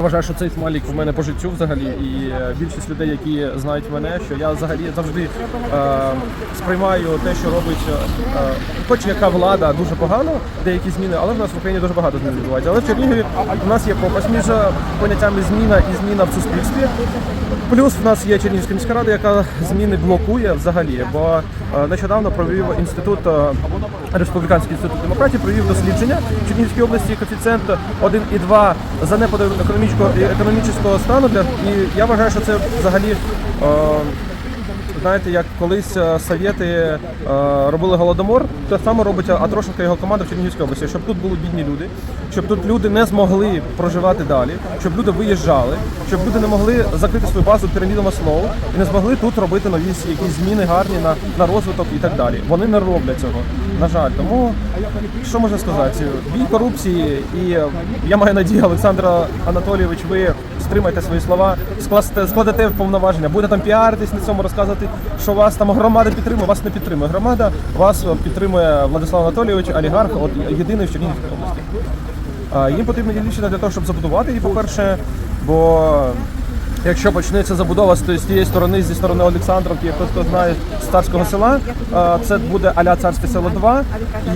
Вважаю, що цей смайлік в мене по життю взагалі, і е, більшість людей, які знають мене, що я взагалі завжди е, сприймаю те, що робить, е, хоч яка влада дуже погано, деякі зміни, але в нас в Україні дуже багато змін відбувається. Але в Чернігові у нас є пропасть між поняттями зміна і зміна в суспільстві. Плюс в нас є Чернігівська міська рада, яка зміни блокує взагалі, бо е, нещодавно провів інститут е, республіканський інститут демократії, провів дослідження в Чернігівській області коефіцієнт 1,2 занепаду економічного економічного стану і я вважаю, що це взагалі. Знаєте, як колись е, совєти е, робили голодомор, те саме робить Атрошенко і його команда в Чернігівській області, щоб тут були бідні люди, щоб тут люди не змогли проживати далі, щоб люди виїжджали, щоб люди не могли закрити свою базу піраміду Маслоу і не змогли тут робити нові якісь зміни гарні на, на розвиток і так далі. Вони не роблять цього. На жаль, тому що можна сказати? Бій корупції, і я маю надію, Олександр Анатолійович, ви стримайте свої слова, скласте, складете повноваження, буде там піаритись на цьому, розказувати, що вас там громада підтримує, вас не підтримує. Громада вас е, підтримує Владислав Анатолійович, олігарх, от єдиний в Чернігівській області. А, Їм потрібна Єльчина для того, щоб забудувати її, по-перше, бо якщо почнеться забудова з тієї сторони, зі сторони Олександровки, хтось хто знає з царського села, це буде аля царське село 2,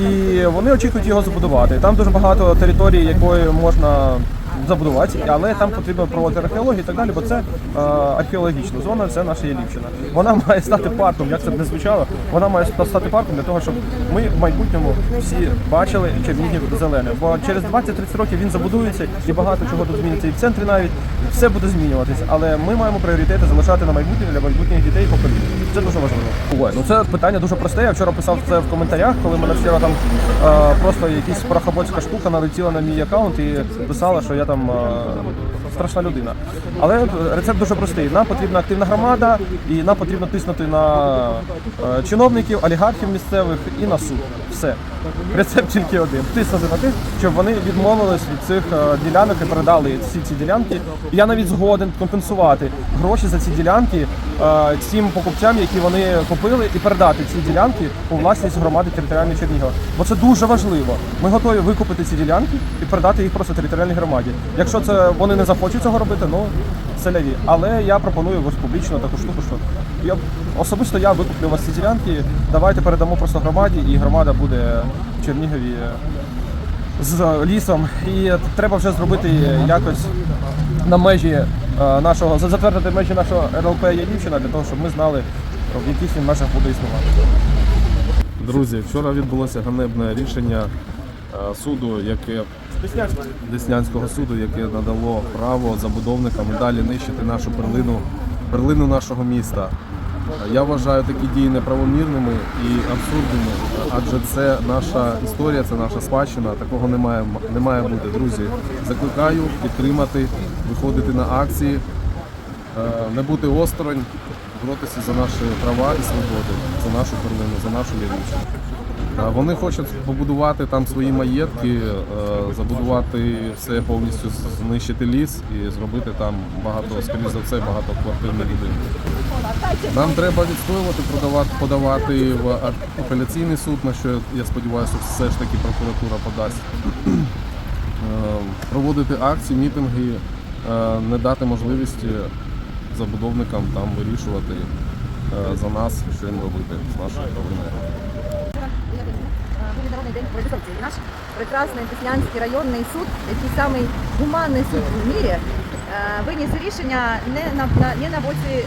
і вони очікують його забудувати. Там дуже багато території, якої можна забудувати, але там потрібно проводити археологію і так далі, бо це е, археологічна зона, це наша Єлівщина. Вона має стати парком, як це б не звучало, вона має стати парком для того, щоб ми в майбутньому всі бачили Чернігів зеленим. Бо через 20-30 років він забудується і багато чого тут зміниться. І в центрі навіть все буде змінюватись. Але ми маємо пріоритети залишати на майбутнє для майбутніх дітей поколінь. Це дуже важливо. Ой, ну це питання дуже просте. Я вчора писав це в коментарях, коли мене вчора там е, просто якась парахоботська штука налетіла на мій аккаунт і писала, що я там е, страшна людина. Але рецепт дуже простий. Нам потрібна активна громада, і нам потрібно тиснути на е, чиновників, олігархів місцевих і на суд. Все. Рецепт тільки один. Тиснути на тих, щоб вони відмовились від цих е, ділянок і передали всі ці ділянки. Я навіть згоден компенсувати гроші за ці ділянки е, цим покупцям, які вони купили, і передати ці ділянки у власність громади територіальної Чернігова. Бо це дуже важливо. Ми готові викупити ці ділянки і передати їх просто територіальній громаді. Якщо це вони не захочуть цього робити, ну це ляві. Але я пропоную ось публічно таку штуку, що я особисто я викуплю вас ці ділянки. Давайте передамо просто громаді, і громада буде в Чернігові з лісом. І треба вже зробити якось на межі е, нашого затвердити межі нашого РЛП Ялівщина для того, щоб ми знали, в яких він межах буде існувати. Друзі, вчора відбулося ганебне рішення суду, яке Деснянського суду, яке надало право забудовникам далі нищити нашу перлину, перлину нашого міста. Я вважаю такі дії неправомірними і абсурдними, адже це наша історія, це наша спадщина. Такого не має, не має бути. Друзі, закликаю підтримати, виходити на акції, е, не бути осторонь, боротися за наші права і свободи, за нашу перлину, за нашу Євічну. Вони хочуть побудувати там свої маєтки, е, забудувати все повністю, знищити ліс і зробити там багато, скоріш за все, багатоквартирні будинки. Нам треба відстоювати, продавати, подавати в апеляційний суд, на що я сподіваюся, все ж таки прокуратура подасть. Е, Проводити акції, мітинги, е, не дати можливості забудовникам там вирішувати за нас, що їм робити з нашою проблемою. Міжнародний день кваліфікації. Наш прекрасний Деснянський районний суд, який самий гуманний суд в мірі, е, виніс рішення не на, не на боці е,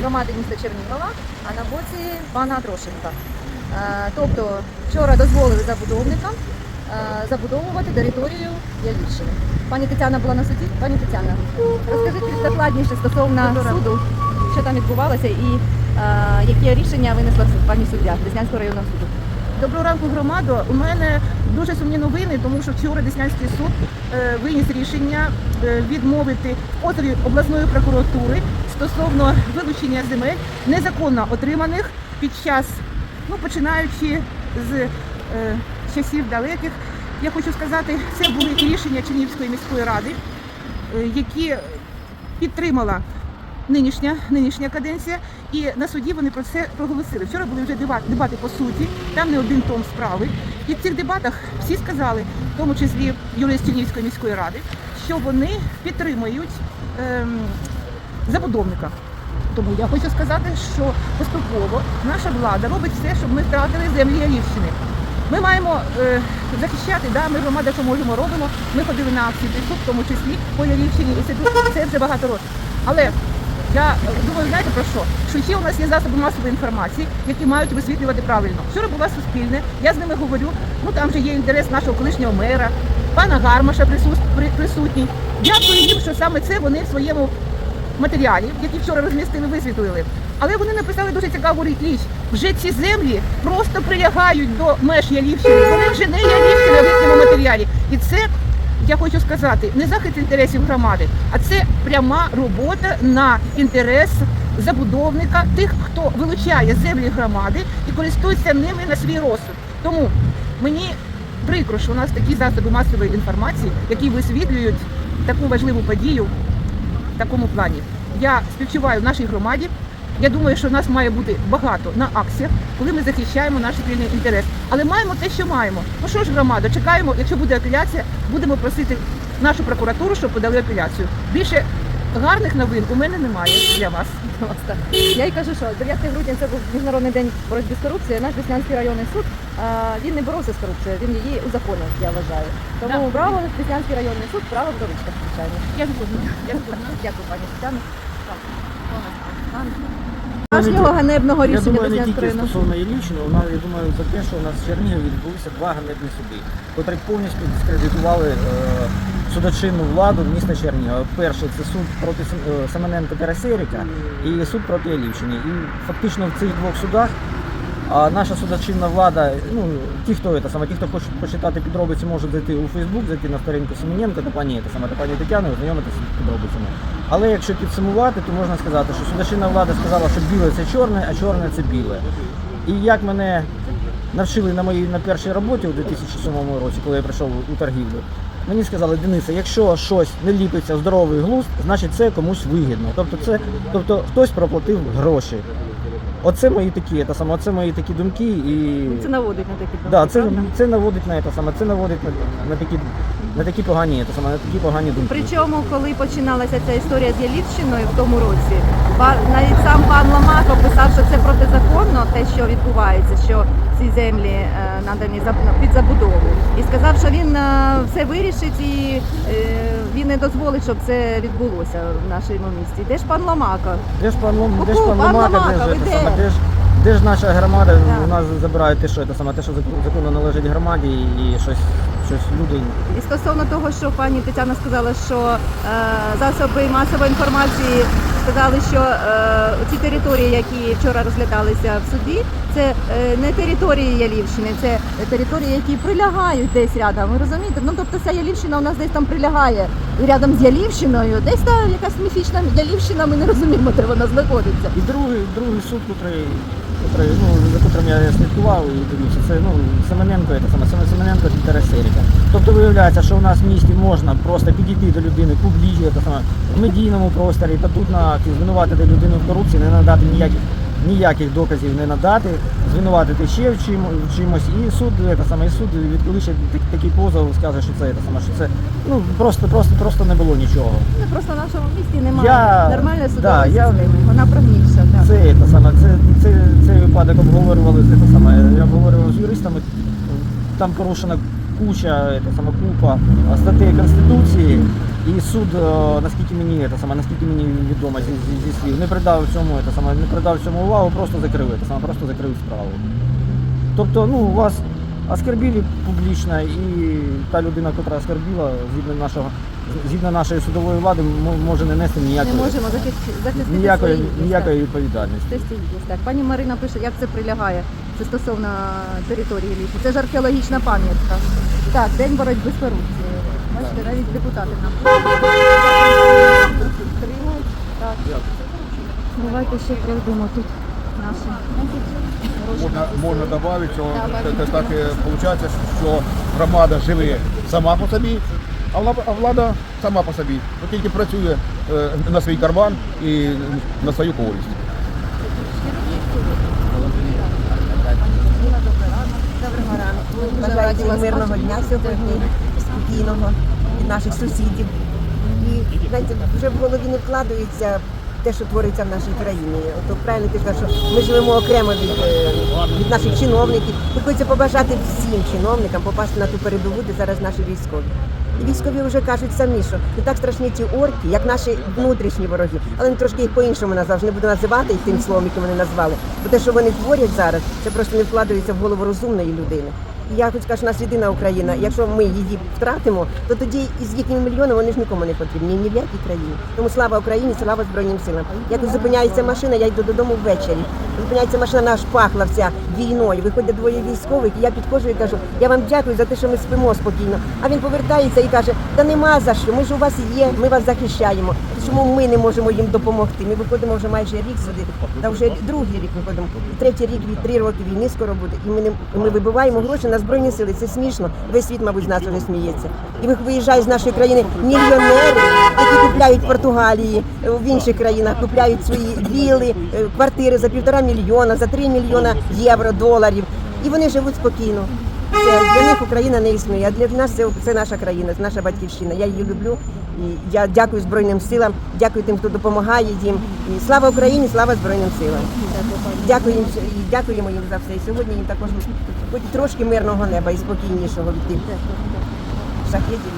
громади міста Чернігова, а на боці пана Трошенка. Е, Тобто вчора дозволили забудовникам забудовувати територію Ялівщини. Пані Тетяна була на суді. Пані Тетяна, розкажіть більш докладніше стосовно суду, що там відбувалося і яке рішення винесла пані суддя Деснянського районного суду. Доброго ранку, громадо. У мене дуже сумні новини, тому що вчора Деснянський суд е, виніс рішення е, відмовити позові обласної прокуратури стосовно вилучення земель незаконно отриманих під час, ну починаючи з е, часів далеких. Я хочу сказати, це були рішення Чернігівської міської ради, які підтримала нинішня, нинішня каденція, і на суді вони про це проголосили. Вчора були вже дебати, по суті, там не один том справи. І в цих дебатах всі сказали, в тому числі юрист Чернігівської міської ради, що вони підтримують ем, забудовника. Тому я хочу сказати, що поступово наша влада робить все, щоб ми втратили землі Ялівщини. Ми маємо е, захищати, да, ми громада, що можемо, робимо. Ми ходили на акції в тому числі по Ялівщині, і це, це вже багато років. Але я думаю, знаєте про що? Що ще у нас є засоби масової інформації, які мають висвітлювати правильно. Вчора була суспільне, я з ними говорю. Ну там же є інтерес нашого колишнього мера, пана Гармаша присут- при- присутній. Дякую їм, що саме це вони в своєму матеріалі, які вчора розмістили, висвітлили. Але вони написали дуже цікаву річ. Вже ці землі просто прилягають до меж Ялівщини. Вони вже не Ялівщина в їхньому матеріалі. І це, я хочу сказати, не захист інтересів громади, а це пряма робота на інтерес забудовника, тих, хто вилучає землі громади і користується ними на свій розсуд. Тому мені прикро, що у нас такі засоби масової інформації, які висвітлюють таку важливу подію в такому плані. Я співчуваю нашій громаді. Я думаю, що в нас має бути багато на акціях, коли ми захищаємо наш спільний інтерес. Але маємо те, що маємо. Ну що ж, громада, чекаємо, якщо буде апеляція, будемо просити нашу прокуратуру, щоб подали апеляцію. Більше гарних новин у мене немає для вас. Я й кажу, що 9 грудня це був міжнародний день боротьби з корупцією. Наш Деснянський районний суд він не боровся з корупцією, він її узаконив, я вважаю. Тому Да. браво Деснянський районний суд, право в доручках, звичайно. Я згодна. Я згодна. Дякую, пані Тетяно. Нашого ганебного Я думаю, не тільки стосовно Іллічного, вона я думаю за те, що у нас в Чернігові відбулися два ганебні суди, котрі повністю дискредитували е, судочинну владу міста Чернігова. Перший це суд проти е, Семененка Тарасеріка і суд проти Іллівщини. І фактично в цих двох судах а наша судочинна влада, ну ті, хто це саме, ті, хто хоче почитати підробиці, можуть зайти у Фейсбук, зайти на сторінку Семененка та пані та саме та пані Тетяни, ознайомитися з підробицями. Але якщо підсумувати, то можна сказати, що судочинна влада сказала, що біле це чорне, а чорне це біле. І як мене навчили на моїй на першій роботі у 2007 році, коли я прийшов у торгівлю, мені сказали, Дениса, якщо щось не ліпиться в здоровий глузд, значить це комусь вигідно. Тобто, це, тобто хтось проплатив гроші. Оце мої такі, це саме, оце мої такі думки і. Це наводить на такі думки, Да, це, це наводить на це саме, це наводить на, на такі на такі погані, це саме, на такі погані думки. Причому, коли починалася ця історія з Ялівщиною в тому році, навіть сам пан Ломако писав, що це протизаконно, те, що відбувається, що ці землі е, надані під забудову. І сказав, що він е, все вирішить і е, він не дозволить, щоб це відбулося в нашому місті. Де ж пан Ломако? Де ж пан де ж пан пан Ломака, Ломака, де ж, де? ж, де ж наша громада, у нас забирають те, що це саме, те, що зак- законно належить громаді, і щось, щось люди. І стосовно того, що пані Тетяна сказала, що е, засоби масової інформації сказали, що е, ці території, які вчора розглядалися в суді, це е, не території Ялівщини, це території, які прилягають десь рядом. Ви розумієте? Ну тобто ця Ялівщина у нас десь там прилягає і рядом з Ялівщиною, десь там якась міфічна Ялівщина, ми не розуміємо, де вона знаходиться. І другий, другий суд, котрий, котрий, ну, за котрим я слідкував і дивіться, це ну, Семененко, це саме, Семененко і Тарасеріка. Тобто виявляється, що у нас в місті можна просто підійти до людини публічно, в медійному просторі та тут на звинуватити людину в корупції, не надати ніяких ніяких доказів не надати, звинуватити ще в, чимось, і суд, це саме, і суд відлише такий позов, скаже, що це, це саме, що це ну просто, просто, просто не було нічого. Ну, просто в нашому місті немає Я- нормальної да, судової я- Вона прогнівша. Так. Це, це саме, це, це, цей випадок обговорювали це саме. Я обговорював з юристами. Там порушена куча, це саме купа статей Конституції, і суд, е, наскільки мені це саме, наскільки мені відомо зі, зі, слів, не придав цьому це саме, не придав цьому увагу, просто закрив це саме, просто закрив справу. Тобто, ну, у вас оскорбили публічно, і та людина, яка оскорбила, згідно нашого згідно нашої судової влади, може не нести Не ніякої, можемо захистити, ніякої, свої ніякої так. відповідальності. Це так. Пані Марина пише, як це прилягає. Це стосовно території лісу. Це ж археологічна пам'ятка. Так, день боротьби з корупцією. Бачите, навіть депутати нам підтримують. Так. Давайте ще пройдемо тут наші. Можна, можна додати, що це, це так виходить, що громада живе сама по собі, а влада, а влада сама по собі. От тільки працює е, на свій карман і на свою користь. Доброго ранку. Бажаю мирного дня сьогодні, спокійного наших сусідів. І знаєте, вже в голові не вкладається те, що твориться в нашій країні. То правильно ти сказав, що ми живемо окремо від, е, від наших чиновників. І хочеться побажати всім чиновникам попасти на ту передову, де зараз наші військові. І військові вже кажуть самі, що не так страшні ті орки, як наші внутрішні вороги. Але ми трошки їх по-іншому назвав. Не буду називати їх тим словом, яким вони назвали. Бо те, що вони творять зараз, це просто не вкладається в голову розумної людини. Я хочу сказати, що у нас єдина Україна. Якщо ми її втратимо, то тоді із їхніми мільйонами вони ж нікому не потрібні, ні в якій країні. Тому слава Україні, слава Збройним силам. Як зупиняється машина, я йду додому ввечері. Зупиняється машина, наш пахла вся війною. Виходять двоє військових, і я підходжу і кажу, я вам дякую за те, що ми спимо спокійно. А він повертається і каже, та нема за що. Ми ж у вас є, ми вас захищаємо. Чому ми не можемо їм допомогти? Ми виходимо вже майже рік сюди, та вже другий рік виходимо. Третій рік від три роки війни скоро буде. І ми не ми вибиваємо гроші на збройні сили. Це смішно. Весь світ, мабуть, з нас вже сміється. І ви- виїжджають з нашої країни мільйонери, які купляють в Португалії, в інших країнах, купляють свої віли, е, квартири за півтора мільйона, за три мільйона євро, доларів. І вони живуть спокійно. Це для них Україна не існує. А для нас це, це наша країна, це наша батьківщина. Я її люблю. І я дякую Збройним силам, дякую тим, хто допомагає їм. І слава Україні, слава Збройним силам. Дякую їм і дякуємо їм за все. І сьогодні їм також хоч трошки мирного неба і спокійнішого від тих шахетів.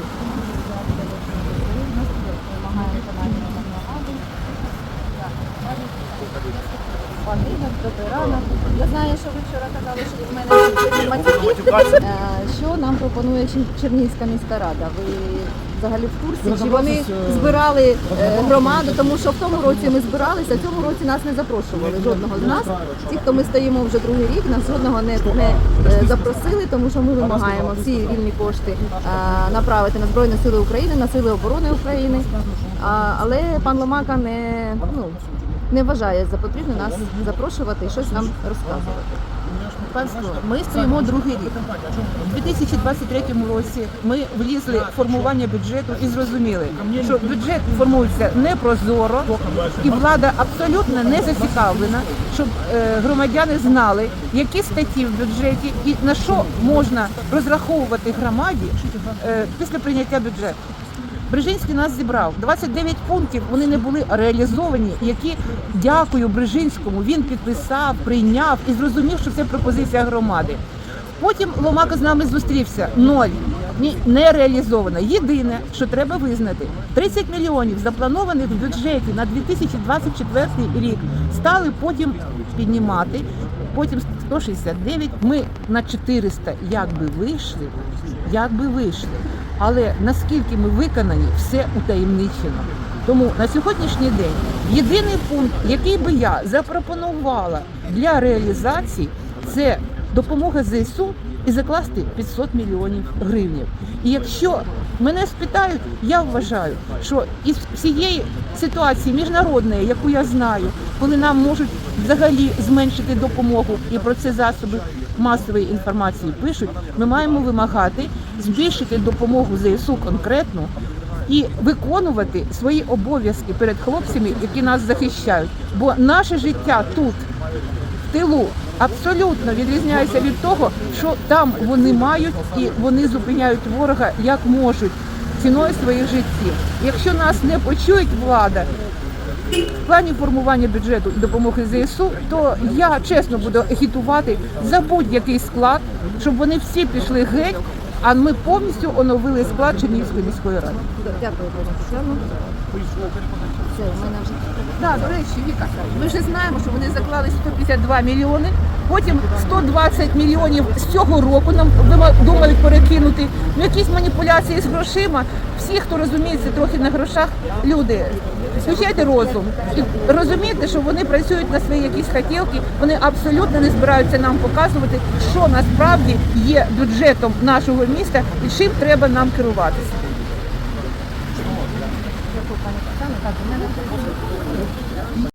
Пан Ігор, добрий ранок. Я знаю, що ви вчора казали, що в мене матюки. Е, Що нам пропонує Чер- Чернігівська міська рада? Ви взагалі в курсі? Чи вони збирали е, громаду? Тому що в тому році ми збиралися, в цьому році нас не запрошували жодного з нас. Ті, хто ми стоїмо вже другий рік, нас жодного не, не е, запросили, тому що ми вимагаємо всі вільні кошти е, направити на Збройні Сили України, на Сили оборони України. Але пан Ломака не ну не вважає за потрібне нас запрошувати і щось нам розказувати. Панство, ми стоїмо другий рік. У 2023 році ми влізли в формування бюджету і зрозуміли, що бюджет формується непрозоро, і влада абсолютно не зацікавлена, щоб е, громадяни знали, які статті в бюджеті і на що можна розраховувати громаді е, після прийняття бюджету. Брижинський нас зібрав 29 пунктів. Вони не були реалізовані. Які дякую Брижинському. Він підписав, прийняв і зрозумів, що це пропозиція громади. Потім Ломака з нами зустрівся. Ноль Ні, не реалізовано. Єдине, що треба визнати, 30 мільйонів запланованих в бюджеті на 2024 рік стали потім піднімати. Потім 169, Ми на 400 якби вийшли, якби вийшли. Але наскільки ми виконані, все утаємничено. Тому на сьогоднішній день єдиний пункт, який би я запропонувала для реалізації, це допомога ЗСУ і закласти 500 мільйонів гривень. І якщо мене спитають, я вважаю, що із всієї ситуації міжнародної, яку я знаю, коли нам можуть взагалі зменшити допомогу, і про це засоби масової інформації пишуть, ми маємо вимагати збільшити допомогу ЗСУ конкретно і виконувати свої обов'язки перед хлопцями, які нас захищають. Бо наше життя тут, в тилу, абсолютно відрізняється від того, що там вони мають і вони зупиняють ворога як можуть ціною своїх життів. Якщо нас не почують влада, плані формування бюджету і допомоги ЗСУ, то я чесно буду агітувати за будь-який склад, щоб вони всі пішли геть, а ми повністю оновили склад Чернігівської міської ради. Дякую, пані Тетяно. Все, мене вже Так, до речі, Віка, ми вже знаємо, що вони заклали 152 мільйони. Потім 120 мільйонів з цього року нам думають перекинути. Ну якісь маніпуляції з грошима. Всі, хто розуміється трохи на грошах, люди, включайте розум і розумійте, що вони працюють на свої якісь хотілки. Вони абсолютно не збираються нам показувати, що насправді є бюджетом нашого міста і чим треба нам керуватися.